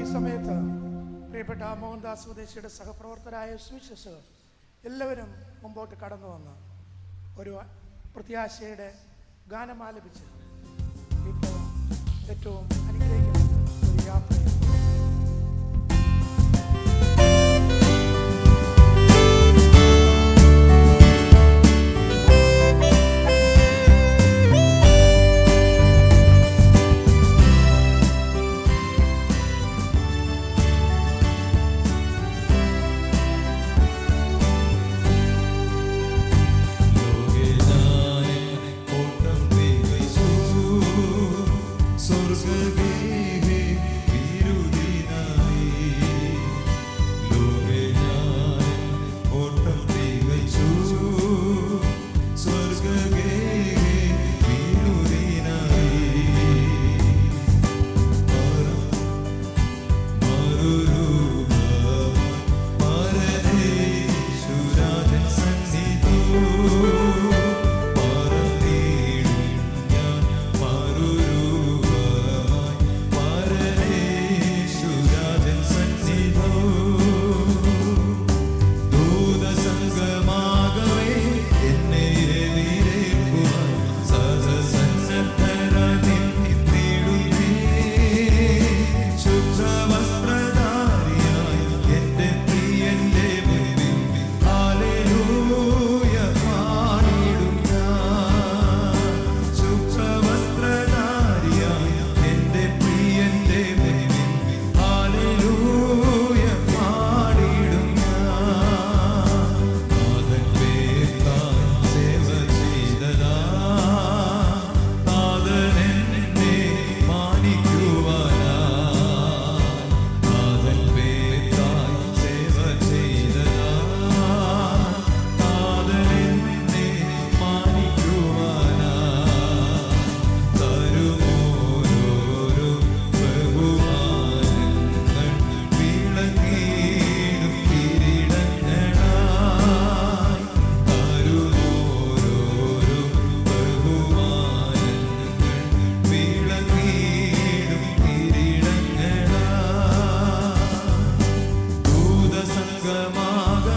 ഈ സമയത്ത് പ്രിയപ്പെട്ട മോഹൻദാസ് സ്വദേശിയുടെ സഹപ്രവർത്തകരായ സുവിശേഷകർ എല്ലാവരും മുമ്പോട്ട് കടന്നു വന്ന് ഒരു പ്രത്യാശയുടെ ഗാനം ആലപിച്ച് ഇപ്പോൾ ഏറ്റവും അനുഗ്രഹിക്കുന്ന ഒരു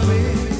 me.